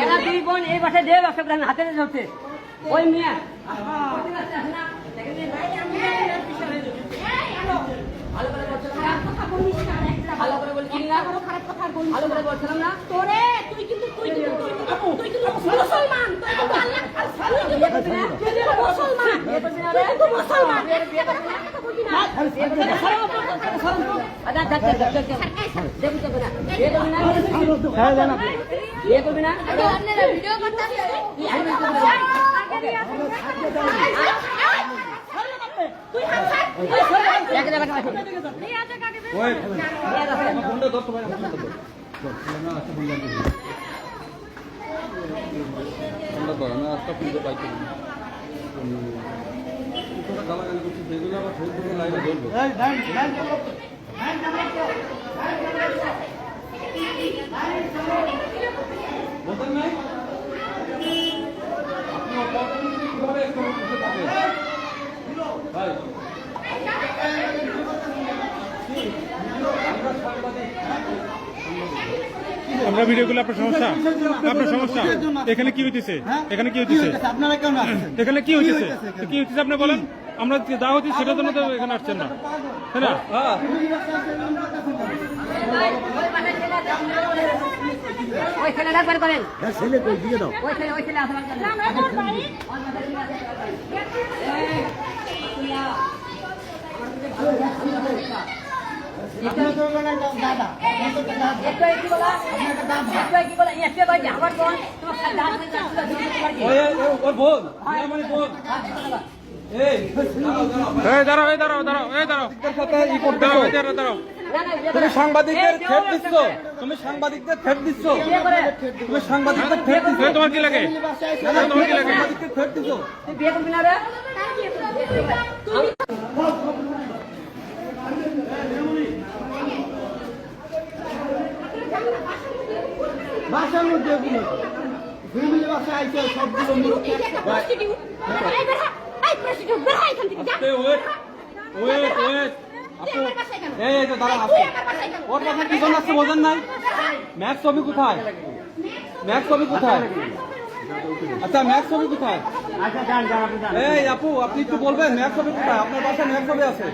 এরা দুই বোন এই বাসায় দিয়ে ব্যবসা করে হাতে ধরছে ওই মিয়া ভালো করে বলছিলাম না ভালো করে বলছিলি না ভালো করে বলছিলাম না তোরে তুই কিন্তু তুই কিন্তু তুই কিন্তু মুসলমান তুই কিন্তু আল্লাহ তুই কিন্তু মুসলমান তুই কিন্তু মুসলমান আচ্ছা আচ্ছা আচ্ছা আচ্ছা ভিডিও করতে তুই হাত ওই ফোনটা ধরতে পারে আজকে ফোনটা পাইছি তোরা গালাগালি করছিস সেগুলো আবার ফেসবুকে লাইভে ধরবো বলতেন নাই আপনি কীভাবে একটু আমরা সাংবাদিক আমরা ভিডিও করলে আপনার সমস্যা? আপনার সমস্যা? এখানে কি হইতেছে? এখানে কি হইতেছে? আপনারা কেন আসছেন? এখানে কি হইতেছে? কি হইতেছে আপনি বলেন? আমরা যা হচ্ছে সেটার জন্য তো এখানে আসছেন না। তাই না? হ্যাঁ। ওই করেন। ছেলে কই? দিয়ে দাও। ওই ছেলে ওই ছেলে আসবার জন্য আমরা তোর বাড়ি দাদা একটু কি বলা একটু কি বলা একটু কই আমার বোন তোমার খালি দাঁত হয়ে যাচ্ছে তুমি পারবে ওই ওই- ওর বোন মানে বোন এই দাঁড়াও দাঁড়াও দাঁড়াও দাঁড়াও দাঁড়াও দাঁড়াও তুমি সাংবাদিকদের থ্রেট দিচ্ছ। তুমি সাংবাদিকদের থ্রেট দিচ্ছ। তুমি সাংবাদিকদের থ্রেট দিচ্ছ তোমার কি লাগে তোমার কি লাগে সাংবাদিকদের থ্রেট দিচ্ছ তুই বিয়ে করবি না রে বাসার মধ্যে এগুলো ফ্যামিলি বাসায় আইছে সবগুলো মুখ তুই একটা প্রস্টিটিউট এই বের হ। এই প্রস্টিটিউট বের হ এখান থেকে যা। আস্তে ওয়েট ওয়েট ওয়েট। এই এই তো দাঁড়ান আপু। ওর কথা কি জন্য আসছে বোঝেন নাই? ম্যাক্স ছবি কোথায়? ম্যাক্স ছবি কোথায়? আচ্ছা ম্যাক্স ছবি কোথায়? এই আপু আপনি একটু বলবেন ম্যাক্স ছবি কোথায়? আপনার বাসায় ম্যাক্স ছবি আছে।